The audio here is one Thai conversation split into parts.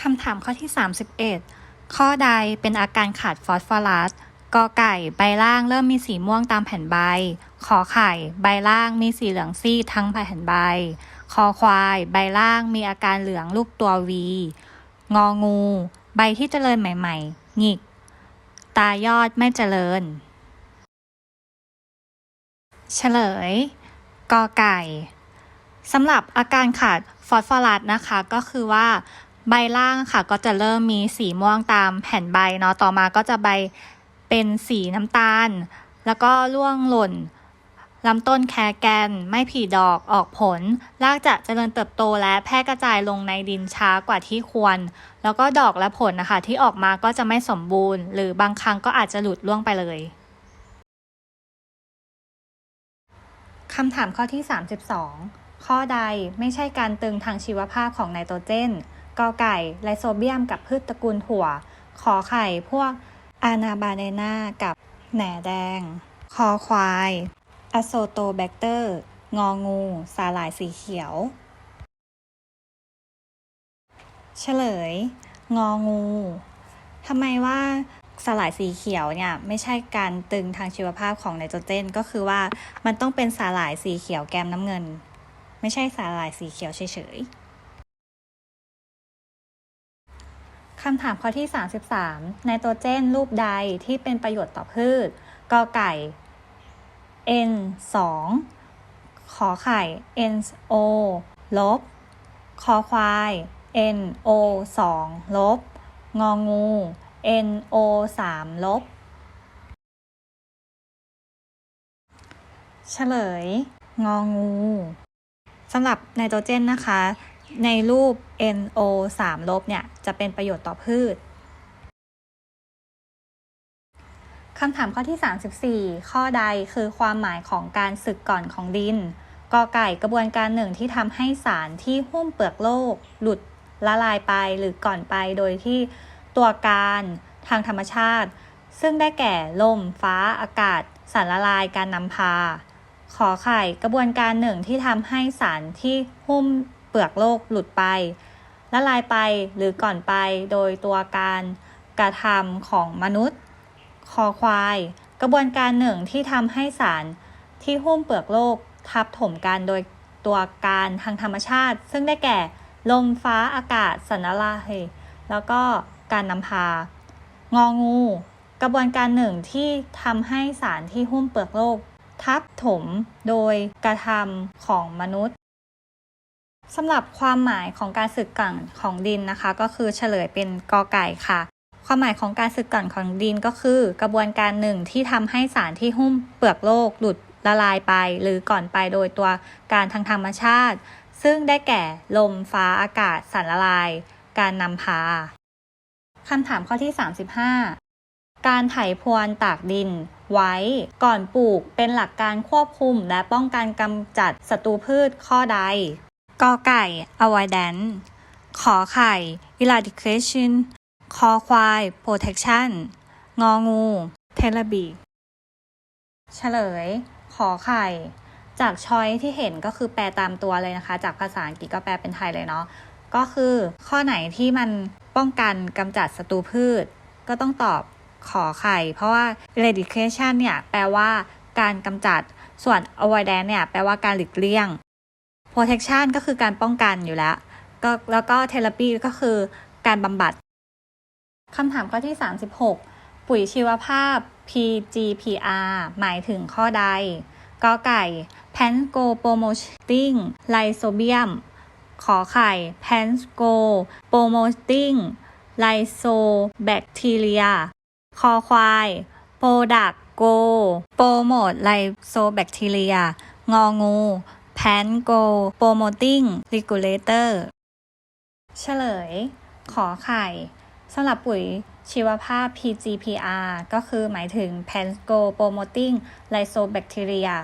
คำถามข้อที่ 31 ข้อใดเป็นอาการขาดฟอสฟอรัสกอไก่ใบล่างเริ่มมีสีม่วงตามแผ่นใบ ขอไข่ ใบล่างมีสีเหลืองซีดทั้งแผ่นใบ คอควาย ใบล่างมีอาการเหลืองรูปตัววี งองู ใบที่เจริญใหม่ ๆ หงิก ตายอดไม่เจริญ เฉลย กอไก่สำหรับอาการขาดฟอสฟอรัสนะคะก็คือว่า ใบล่างค่ะก็จะเริ่มมีสีม่วงตามแผ่นใบเนาะต่อมาก็จะใบเป็นสีน้ำตาล แล้วก็ร่วงหล่นลำต้นแคแกนไม่ผีดอกออกผล รากจะเจริญเติบโตและแพร่กระจายลงในดินช้ากว่าที่ควร แล้วก็ดอกและผลนะคะที่ออกมาก็จะไม่สมบูรณ์ หรือบางครั้งก็อาจจะหลุดล่วงไปเลยคำถามข้อที่ 32 ข้อใดไม่ใช่การตึงทางชีวภาพของไนโตรเจน กอไก่ไลโซเบียมกับพืชตระกูลถั่ว ขอไข่พวกอานาบาเนนากับแหน่แดง คอควายอโซโตแบคเตอร์ งองู สาหร่ายสีเขียว เฉลย งองูทำไมว่าสลายสีเขียวเนี่ยไม่ใช่การตึงทางชีวภาพของไนโตรเจนก็คือว่ามันต้องเป็นสาหร่ายสีเขียวแกมน้ำเงิน ไม่ใช่สาหร่ายสีเขียวเฉยๆ คำถามข้อที่ 33 ไนโตรเจนรูปใดที่เป็นประโยชน์ต่อพืชกอไก่ N 2ขอไข่ N O ลบคอควาย N O 2ลบ งองู N O 3ลบ เฉลย งองูสำหรับไนโตรเจนนะคะ ในรูป NO 3ลบเนี่ยจะเป็นประโยชน์ต่อพืชคำถามข้อที่ 34 ข้อใดคือความหมายของการสึกก่อนของดินกอไก่กระบวนการหนึ่งที่ทำให้สารที่หุ้มเปลือกโลก หลุดละลายไปหรือก่อนไปโดยที่ตัวการทางธรรมชาติ ซึ่งได้แก่ลม ฟ้าอากาศ สารละลายการนำพา ขอไข่กระบวนการหนึ่งที่ทำให้สารที่หุ้ม เปลือกโลกหลุดไป ละลายไปหรือก่อนไปโดยตัวการกระทำของมนุษย์ คอควาย กระบวนการหนึ่งที่ทำให้สารที่หุ้มเปลือกโลกทับถมกันโดยตัวการทางธรรมชาติ ซึ่งได้แก่ลมฟ้าอากาศสารละลายแล้วก็การนำพางองู กระบวนการหนึ่งที่ทำให้สารที่หุ้มเปลือกโลก ทับถมโดยกระทำของมนุษย์ สำหรับความหมายของการสึกก่อนของดินนะคะ ก็คือเฉลยเป็นกอไก่ค่ะ ความหมายของการสึกก่อนของดินก็คือ กระบวนการหนึ่งที่ทำให้สารที่หุ้มเปลือกโลกหลุดละลายไป หรือก่อนไปโดยตัวการทางธรรมชาติ ซึ่งได้แก่ลมฟ้าอากาศสารละลาย การนำพาคำถามข้อที่ 35 การไถพรวนตากดิน ไว้ก่อนปลูกเป็นหลักการควบคุมและป้องกันกำจัดศัตรูพืชข้อใด กอไก่ avoidance ขอไข่ eradication คอควาย protection งองู therapy เฉลย ขอไข่ จากช้อยที่เห็นก็คือแปลตามตัวเลยนะคะ จากภาษาอังกฤษก็แปลเป็นไทยเลยเนาะ ก็คือข้อไหนที่มันป้องกันกำจัดศัตรูพืช ก็ต้องตอบขอไข่ เพราะว่า eradication เนี่ย แปลว่าการกำจัด ส่วน avoidance เนี่ย แปลว่าการหลีกเลี่ยง protection ก็คือการป้องกันอยู่แล้วก็แล้วก็ therapy ก็คือการบำบัดคำถามข้อที่ 36 ปุ๋ยชีวภาพ PGPR หมายถึงข้อใดกอไก่ p a n g o promoting rhizobium ขอไข่ p a n g o promoting rhizobacteria คอควาย product go promote rhizobacteria งองู p a n g o promoting regulator เฉลย ขอไข่สำหรับปุ๋ยชีวภาพ PGPR ก็คือหมายถึง p a n g o promoting rhizobacteria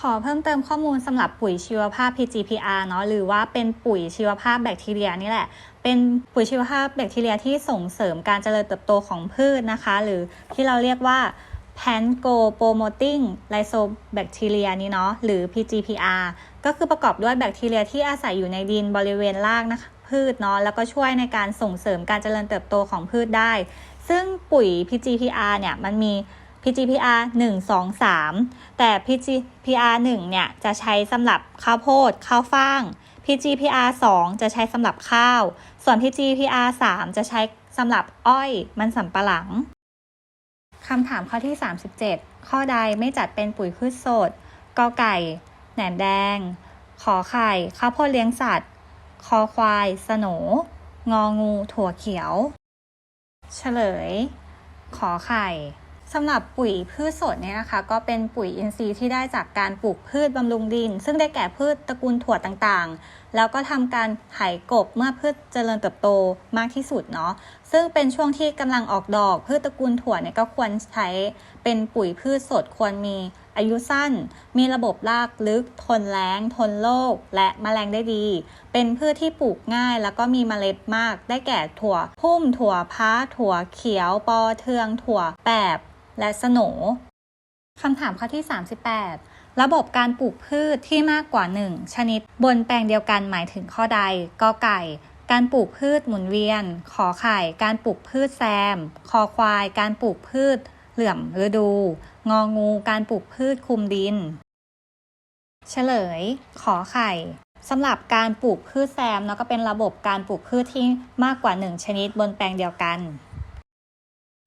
ขอเพิ่มเติมข้อมูลสำหรับปุ๋ยชีวภาพ PGPR เนาะหรือว่าเป็นปุ๋ยชีวภาพแบคทีเรียนี่แหละ เป็นปุ๋ยชีวภาพแบคทีเรียที่ส่งเสริมการเจริญเติบโตของพืชนะคะ หรือที่เราเรียกว่า p a n g o promoting rhizobacteria นี้เนาะหรือ PGPR ก็คือประกอบด้วยแบคทีเรียที่อาศัยอยู่ในดินบริเวณรากนะคะพืพืชเนาะแล้วก็ช่วยในการส่งเสริมการเจริญเติบโตของพืชได้ ซึ่งปุ๋ย PGPR เนี่ยมันมี PGPR 1 2 3 แต่ PGPR 1เนี่ยจะใช้สำหรับข้าวโพด ข้าวฟ่าง PGPR 2 จะใช้สำหรับข้าว ส่วน PGPR 3 จะใช้สำหรับอ้อย มันสำปะหลัง คำถามข้อที่ 37 ข้อใดไม่จัดเป็นปุ๋ยพืชสดกอไก่ แหนมแดง ขอไข่ ข้าวโพดเลี้ยงสัตว์ คอควายสโหนงองู ถั่วเขียว เฉลย ขอไข่ สำหรับปุ๋ยพืชสดเนี่ยนะคะ ก็เป็นปุ๋ยอินทรีย์ที่ได้จากการปลูกพืชบำรุงดิน ซึ่งได้แก่พืชตระกูลถั่วต่างๆ แล้วก็ทำการไถกบเมื่อพืชเจริญเติบโตมากที่สุดเนาะซึ่งเป็นช่วงที่กำลังออกดอก พืชตระกูลถั่วเนี่ยก็ควรใช้เป็นปุ๋ยพืชสดควรมีอายุสั้น มีระบบรากลึก ทนแล้งทนโรคและแมลงได้ดี เป็นพืชที่ปลูกง่าย แล้วก็มีเมล็ดมาก ได้แก่ถั่วพุ่มถั่วพ้าถั่วเขียว ปอเทือง ถั่วแปบ และสโหนคำถามข้อที่ 38 ระบบการปลูกพืชที่มากกว่า 1 ชนิด บนแปลงเดียวกันหมายถึงข้อใดกอไก่ การปลูกพืชหมุนเวียน ขอไข่ การปลูกพืชแซม คอควาย การปลูกพืช เหลื่อมฤดู งองู การปลูกพืชคลุมดิน เฉลย ขอไข่สำหรับการปลูกพืชแซมเนาะก็เป็นระบบการปลูกพืชที่มากกว่า 1 ชนิดบนแปลงเดียวกัน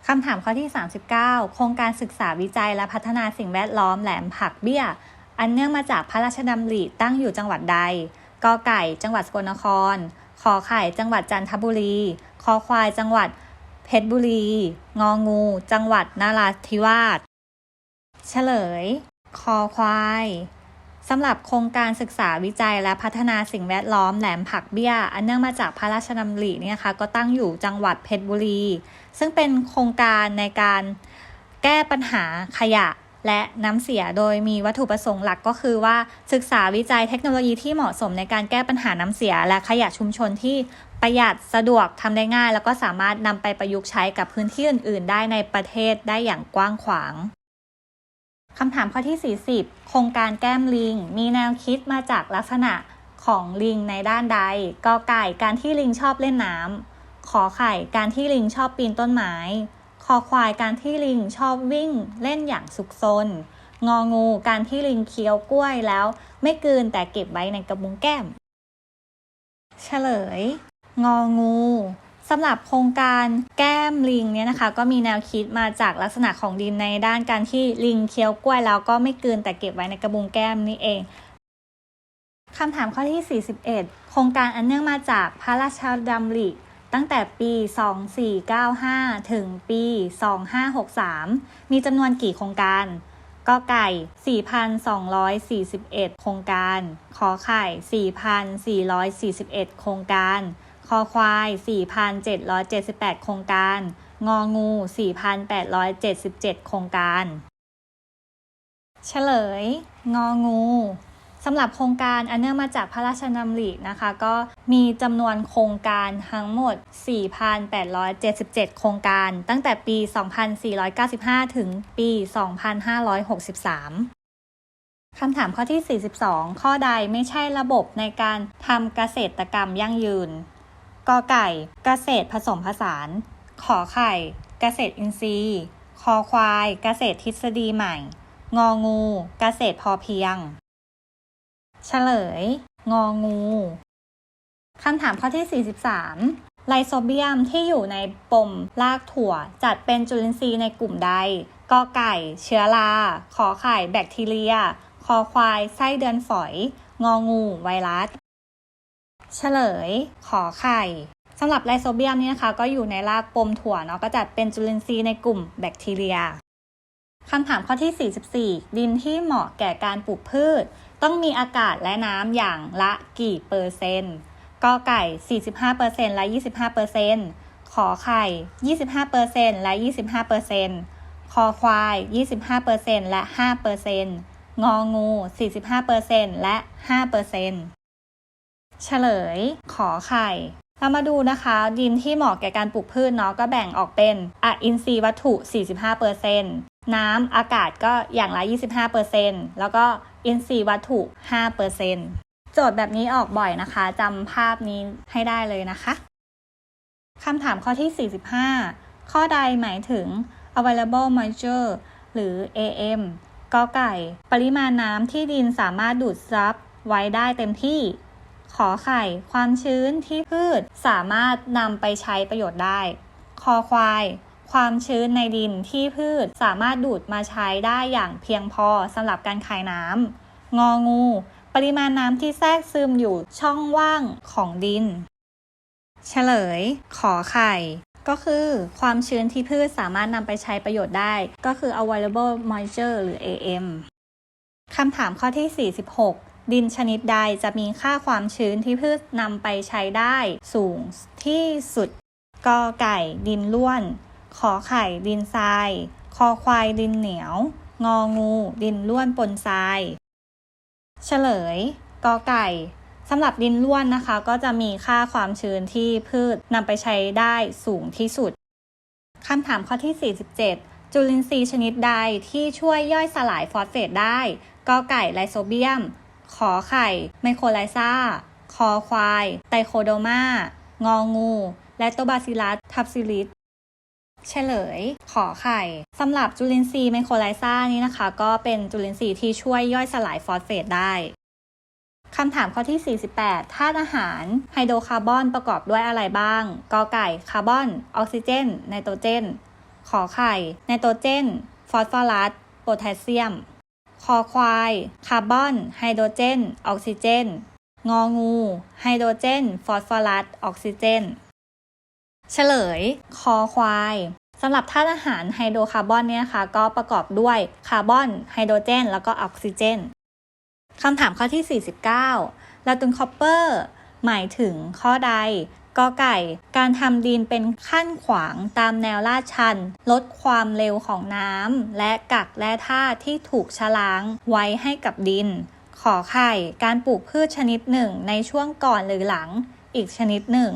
คำถามข้อที่ 39 โครงการศึกษาวิจัยและพัฒนาสิ่งแวดล้อมแหลมผักเบี้ย อันเนื่องมาจากพระราชดำริตั้งอยู่จังหวัดใดกอไก่จังหวัดสกลนคร ขอไข่จังหวัดจันทบุรี คอควายจังหวัดเพชรบุรี งองู จังหวัดนาราธิวาส เฉลย คอควายสำหรับโครงการศึกษาวิจัยและพัฒนาสิ่งแวดล้อมแหลมผักเบี้ย อันเนื่องมาจากพระราชดำริเนี่ยนะคะก็ตั้งอยู่จังหวัดเพชรบุรี ซึ่งเป็นโครงการในการแก้ปัญหาขยะและน้ำเสียโดยมีวัตถุประสงค์หลักก็คือว่าศึกษาวิจัยเทคโนโลยีที่เหมาะสมในการแก้ปัญหาน้ำเสีย และขยะชุมชนที่ประหยัดสะดวกทำได้ง่าย แล้วก็สามารถนำไปประยุกต์ใช้กับพื้นที่อื่น ๆ ได้ในประเทศได้อย่างกว้างขวางคำถามข้อที่ 40 โครงการแก้มลิง มีแนวคิดมาจากลักษณะของลิงในด้านใดกอไก่การที่ลิงชอบเล่นน้ำ อไข่การที่ลิงชอบปีนต้นไม้ คอควายการที่ลิงชอบวิ่งเล่นอย่างสุขซนงองูการที่ลิงเคี้ยวกล้วยแล้ว ไม่กลืนแต่เก็บไว้ในกระบุงแก้ม เฉลย งองูสำหรับโครงการแก้มลิงเนี่ยนะคะ ก็มีแนวคิดมาจากลักษณะของดินในด้านการที่ลิงเคี้ยวกล้วยแล้วก็ไม่กลืนแต่เก็บไว้ในกระบุงแก้มนี่เองคำถามข้อที่ 41 โครงการอันเนื่องมาจากพระราชดำริ ตั้งแต่ปี 2495 ถึงปี 2563 มีจำนวนกี่โครงการกอไก่ 4,241 โครงการ ขอไข่ 4,441 โครงการ คอควาย 4,778 โครงการ งองู 4,877 โครงการ เฉลย งองู สำหรับโครงการอันเนื่องมาจากพระราชดำรินะคะ ก็มีจำนวนโครงการทั้งหมด 4,877 โครงการ ตั้งแต่ปี 2495 ถึงปี 2563คำถามข้อที่ 42 ข้อใดไม่ใช่ระบบในการทำเกษตรกรรมยั่งยืน กอไก่ เกษตรผสมผสาน ขอไข่ เกษตรอินทรีย์ คอควาย เกษตรทฤษฎีใหม่ งองู เกษตรพอเพียง ฉลย งองูคำถามข้อที่ 43 ไลโซเบียมที่อยู่ในปมรากถั่ว จัดเป็นจุลินทรีย์ในกลุ่มใดกอไก่ เชื้อรา ขอไข่ แบคทีเรีย คอควาย ไส้เดือนฝอย งองู ไวรัส เฉลย ขอไข่สำหรับไลโซเบียมนี่นะคะ ก็อยู่ในรากปมถั่วเนาะก็จัดเป็นจุลินทรีย์ในกลุ่มแบคทีเรียคำถามข้อที่ 44 ดินที่เหมาะแก่การปลูกพืช ต้องมีอากาศและน้ำอย่างละกี่เปอร์เซ็นต์กอไก่ 45%และ 25%ขอไข่ 25%และ 25%คอควาย 25%และ 5%งองู 45%และ 5%เฉลย ขอไข่เรามาดูนะคะ ดินที่เหมาะแก่การปลูกพืชเนาะก็แบ่งออกเป็นอะอินทรีย์วัตถุ 45% น้ำอากาศก็อย่างละ 25%แล้วก็อินทรีย์วัตถุ 5%โจทย์แบบนี้ออกบ่อยนะคะจำภาพนี้ให้ได้เลยนะคะคำถามข้อที่ 45 ข้อใดหมายถึง available moisture หรือ AM กอไก่ ปริมาณน้ำที่ดินสามารถดูดซับไว้ได้เต็มที่ ขอไข่ ความชื้นที่พืชสามารถนำไปใช้ประโยชน์ได้ คอควาย ความชื้นในดินที่พืชสามารถดูดมาใช้ได้อย่างเพียงพอสำหรับการคายน้ำงองู ปริมาณน้ำที่แทรกซึมอยู่ช่องว่างของดิน เฉลย ขอไข่ ก็คือความชื้นที่พืชสามารถนำไปใช้ประโยชน์ได้ ก็คือ available moisture หรือ AM คำถามข้อที่ 46ดินชนิดใดจะมีค่าความชื้นที่พืชนำไปใช้ได้สูงที่สุดกอไก่ดินล้วน ขอไข่ดินทราย คอควายดินเหนียว งองู ดินล้วนปนทราย เฉลยกอไก่สำหรับดินล้วนนะคะ ก็จะมีค่าความชื้นที่พืชนำไปใช้ได้สูงที่สุดคำถามข้อที่ 47 จุลินทรีย์ชนิดใดที่ช่วยย่อยสลายฟอสเฟตได้กอไก่ไลโซเบียม ขอไข่ ไมโครไลซาคอควาย ไตโคโดมา งองู และโตบาซิลัส ทับซิลิส เฉลย ขอไข่สำหรับจุลินทรีย์ไมโครไลซ่านี้นะคะ ก็เป็นจุลินทรีย์ที่ช่วยย่อยสลายฟอสเฟตได้คำถามข้อที่ 48ธาตุอาหารไฮโดรคาร์บอนประกอบด้วยอะไรบ้าง กอไก่ คาร์บอน ออกซิเจน ไนโตรเจน ขอไข่ ไนโตรเจน ฟอสฟอรัส โพแทสเซียม คอควาย คาร์บอน ไฮโดรเจน ออกซิเจน งองู ไฮโดรเจน ฟอสฟอรัส ออกซิเจน เฉลย คอควายสำหรับธาตุอาหารไฮโดรคาร์บอนเนี่ยนะคะก็ประกอบด้วยคาร์บอนไฮโดรเจน แล้วก็ออกซิเจนคำถามข้อที่ 49ลาตุนคอปเปอร์หมายถึงข้อใดกอไก่ การทำดินเป็นขั้นขวางตามแนวลาดชัน ลดความเร็วของน้ำและกักและธาตุที่ถูกชะล้างไว้ให้กับดิน ขอไข่ การปลูกพืชชนิดหนึ่งในช่วงก่อนหรือหลังอีกชนิดหนึ่ง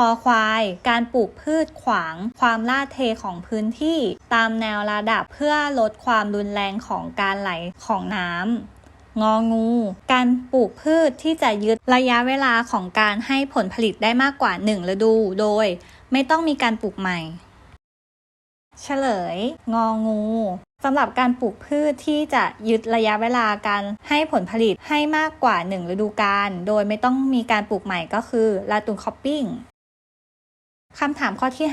คอควาย การปลูกพืชขวาง ความลาดเทของพื้นที่ ตามแนวระดับเพื่อลดความรุนแรงของการไหลของน้ำงองู การปลูกพืชที่จะยึดระยะเวลาของการให้ผลผลิตได้มากกว่า 1 ฤดู โดย ไม่ต้องมีการปลูกใหม่ เฉลย งองูสำหรับการปลูกพืชที่จะยึดระยะเวลาการให้ผลผลิตให้มากกว่า 1 ฤดูกาลโดยไม่ต้องมีการปลูกใหม่ก็คือลาตูนคอปปิ้ง คำถามข้อที่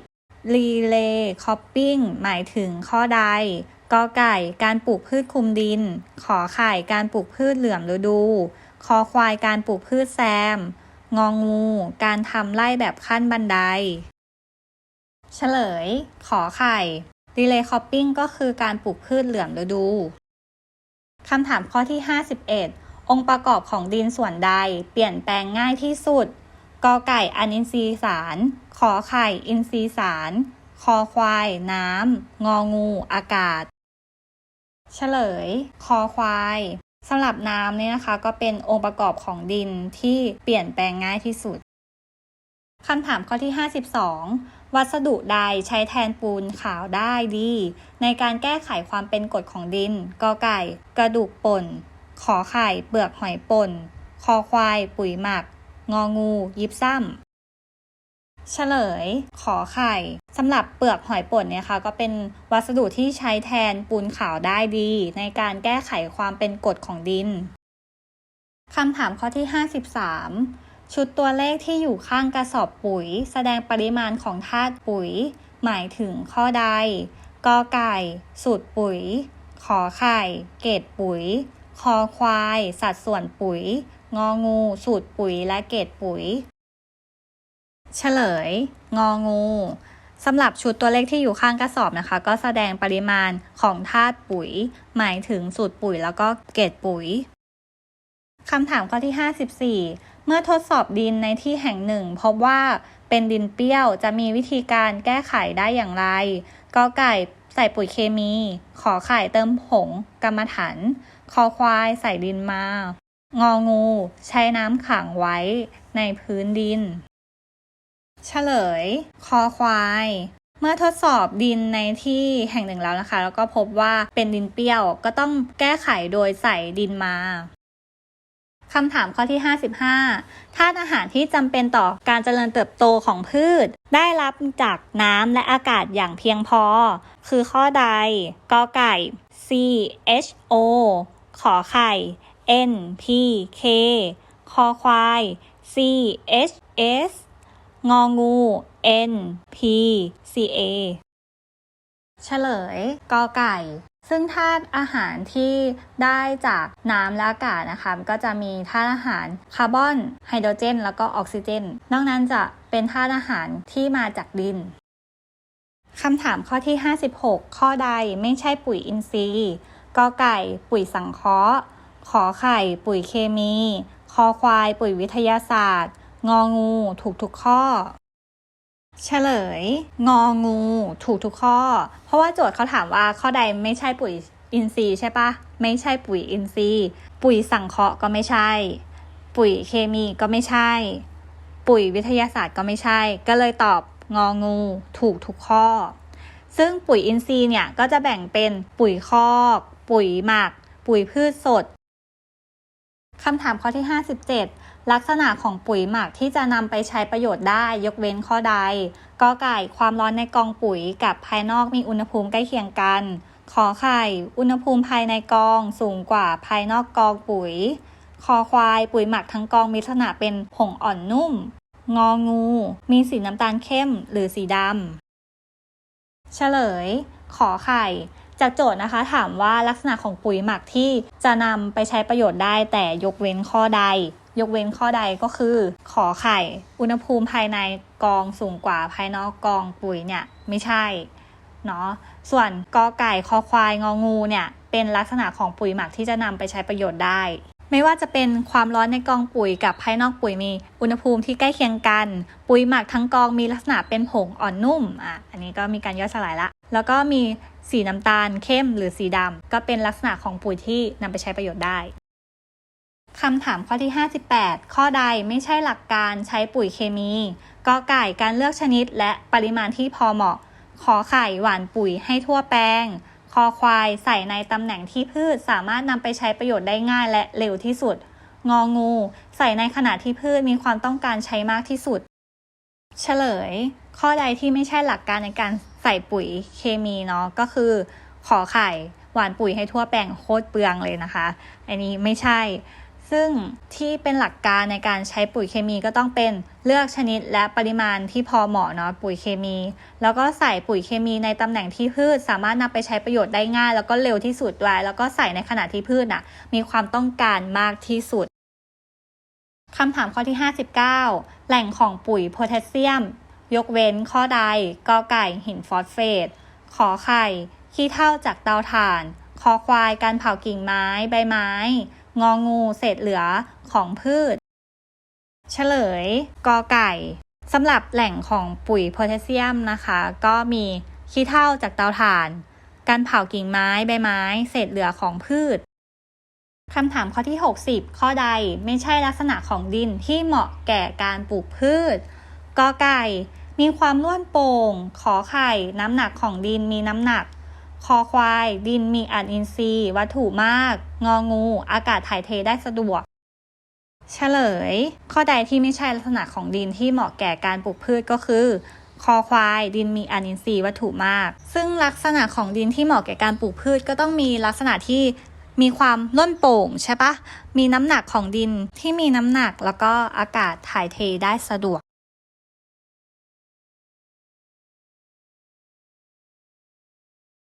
50 รีเลย์คอปปิ้ง หมายถึงข้อใดกอไก่ การปลูกพืชคลุมดิน ขอไข่ การปลูกพืชเหลื่อมฤดู คอควาย การปลูกพืชแซม งองงู การทำไร่แบบขั้นบันได เฉลย ขอไข่ รีเลย์คอปปิ้งก็คือการปลูกพืชเหลื่อมฤดู คำถามข้อที่ 51 องค์ประกอบของดินส่วนใด เปลี่ยนแปลงง่ายที่สุด กอไก่อนินทรีย์สาร ขอไข่อินทรีย์สาร คอควาย น้ำ งองู อากาศ เฉลย คอควายสำหรับน้ำเนี่ยนะคะก็เป็นองค์ประกอบของดินที่เปลี่ยนแปลงง่ายที่สุดคำถามข้อที่ 52 วัสดุใดใช้แทนปูนขาวได้ดี ในการแก้ไขความเป็นกรดของดินกอไก่ กระดูกป่น ขอไข่ เปลือกหอยป่น คอควาย ปุ๋ยหมัก งองูยิบซ้ำเฉลย ขอไข่สำหรับเปลือกหอยป่นเนี่ยค่ะ ก็เป็นวัสดุที่ใช้แทนปูนขาวได้ดี ในการแก้ไขความเป็นกรดของดินคำถามข้อที่ 53 ชุดตัวเลขที่อยู่ข้างกระสอบปุ๋ย แสดงปริมาณของธาตุปุ๋ย หมายถึงข้อใดกอไก่ สูตรปุ๋ย ขอไข่ เกรดปุ๋ย คอควาย สัดส่วนปุ๋ย งองู สูตรปุ๋ยและเกรดปุ๋ย เฉลย งองูสำหรับชุดตัวเลขที่อยู่ข้างกระสอบนะคะ ก็แสดงปริมาณของธาตุปุ๋ย หมายถึงสูตรปุ๋ยแล้วก็เกรดปุ๋ยคำถามข้อที่ 54 เมื่อทดสอบดินในที่แห่งหนึ่ง พบว่าเป็นดินเปรี้ยวจะมีวิธีการแก้ไขได้อย่างไรกอไก่ใส่ปุ๋ยเคมี ขอไข่เติมผงกรรมฐานคอควายใส่ดินมา งองู ใช้น้ำขังไว้ในพื้นดิน เฉลย คอควาย เมื่อทดสอบดินในที่แห่งหนึ่งแล้วนะคะ แล้วก็พบว่าเป็นดินเปรี้ยว ก็ต้องแก้ไขโดยใส่ดินมาคำถามข้อที่ 55ธาตุอาหารที่จำเป็นต่อการเจริญเติบโตของพืช ได้รับจากน้ำและอากาศอย่างเพียงพอ คือข้อใดกอไก่ C H O ขอไข่ N P K คอควาย C H S งองู N P C A เฉลยกอไก่ ซึ่งธาตุอาหารที่ได้จากน้ำและอากาศนะคะก็จะมีธาตุอาหารคาร์บอน ไฮโดรเจน แล้วก็ออกซิเจน นอกนั้นจะเป็นธาตุอาหารที่มาจากดินคำถามข้อที่ 56 ข้อใดไม่ใช่ปุ๋ยอินทรีย์กอไก่ ปุ๋ยสังเคราะห์ ขอไข่ปุ๋ยเคมี คอควายปุ๋ยวิทยาศาสตร์ งองูถูกทุกข้อ เฉลย งองูถูกทุกข้อ เพราะว่าโจทย์เขาถามว่าข้อใดไม่ใช่ปุ๋ยอินทรีย์ใช่ปะไม่ใช่ปุ๋ยอินทรีย์ ปุ๋ยสังเคราะห์ก็ไม่ใช่ ปุ๋ยเคมีก็ไม่ใช่ ปุ๋ยวิทยาศาสตร์ก็ไม่ใช่ ก็เลยตอบงองู ถูกทุกข้อ ซึ่งปุ๋ยอินทรีย์เนี่ยก็จะแบ่งเป็นปุ๋ยคอก ปุ๋ยหมัก ปุ๋ยพืชสด คำถามข้อที่ 57 ลักษณะของปุ๋ยหมักที่จะนำไปใช้ประโยชน์ได้ยกเว้นข้อใดกอไก่ความร้อนในกองปุ๋ยกับภายนอกมีอุณหภูมิใกล้เคียงกัน ขอไข่ อุณหภูมิภายในกองสูงกว่าภายนอกกองปุ๋ย คอควายปุ๋ยหมักทั้งกองมีลักษณะเป็นผงอ่อนนุ่ม งองู มีสีน้ำตาลเข้มหรือสีดำเฉลย ขอไข่ จากโจทย์นะคะถามว่าลักษณะของปุ๋ยหมักที่จะนำไปใช้ประโยชน์ได้แต่ยกเว้นข้อใด ยกเว้นข้อใดก็คือ ขอไข่ อุณหภูมิภายในกองสูงกว่าภายนอกกองปุ๋ยเนี่ยไม่ใช่เนาะส่วนกอไก่คอควายงองูเนี่ยเป็นลักษณะของปุ๋ยหมักที่จะนำไปใช้ประโยชน์ได้ ไม่ว่าจะเป็นความร้อนในกองปุ๋ยกับภายนอกปุ๋ยมีอุณหภูมิที่ใกล้เคียงกัน ปุ๋ยหมักทั้งกองมีลักษณะเป็นผงอ่อนนุ่มอะอันนี้ก็มีการย่อยสลายละ แล้วก็มี สีน้ำตาลเข้มหรือสีดำก็เป็นลักษณะของปุ๋ยที่นำไปใช้ประโยชน์ได้คำถามข้อที่ 58 ข้อใดไม่ใช่หลักการใช้ปุ๋ยเคมีกอไก่การเลือกชนิดและปริมาณที่พอเหมาะ ขอไข่หว่านปุ๋ยให้ทั่วแปลง คอควายใส่ในตำแหน่งที่พืชสามารถนำไปใช้ประโยชน์ได้ง่ายและเร็วที่สุด งองู ใส่ในขณะที่พืชมีความต้องการใช้มากที่สุด เฉลย ข้อใดที่ไม่ใช่หลักการในการใส่ปุ๋ยเคมีเนาะก็คือ ขอไข่หวานปุ๋ยให้ทั่วแปลงโคตรเปลืองเลยนะคะ อันนี้ไม่ใช่ ซึ่งที่เป็นหลักการในการใช้ปุ๋ยเคมีก็ต้องเป็นเลือกชนิดและปริมาณที่พอเหมาะเนาะปุ๋ยเคมี แล้วก็ใส่ปุ๋ยเคมีในตำแหน่งที่พืช สามารถนำไปใช้ประโยชน์ได้ง่าย แล้วก็เร็วที่สุดด้วยแล้วก็ใส่ในขณะที่พืชน่ะมีความต้องการมากที่สุดคำถามข้อที่ 59 แหล่งของปุ๋ยโพแทสเซียม ยกเว้นข้อใดกอไก่หินฟอสเฟต ขอไข่ ขี้เถ้าจากเตาถ่าน คอควายการเผากิ่งไม้ใบไม้ งองูเศษเหลือของพืช เฉลยกอไก่สำหรับแหล่งของปุ๋ยโพแทสเซียมนะคะ ก็มีขี้เถ้าจากเตาถ่าน การเผากิ่งไม้ใบไม้ เศษเหลือของพืชคำถามข้อที่ 60 ข้อใดไม่ใช่ลักษณะของดินที่เหมาะแก่การปลูกพืช กอไก่ มีความร่วนโป่ง ขอไข่ น้ำหนักของดินมีน้ำหนัก คอควาย ดินมีอัดอินทรีย์ วัตถุมาก งองู อากาศถ่ายเทได้สะดวก เฉลย ข้อใดที่ไม่ใช่ลักษณะของดินที่เหมาะแก่การปลูกพืชก็คือคอควายดินมีอัดอินทรีย์วัตถุมาก ซึ่งลักษณะของดินที่เหมาะแก่การปลูกพืชก็ต้องมีลักษณะที่มีความร่วนโป่งใช่ปะมีน้ำหนักของดินที่มีน้ำหนักแล้วก็อากาศถ่ายเทได้สะดวก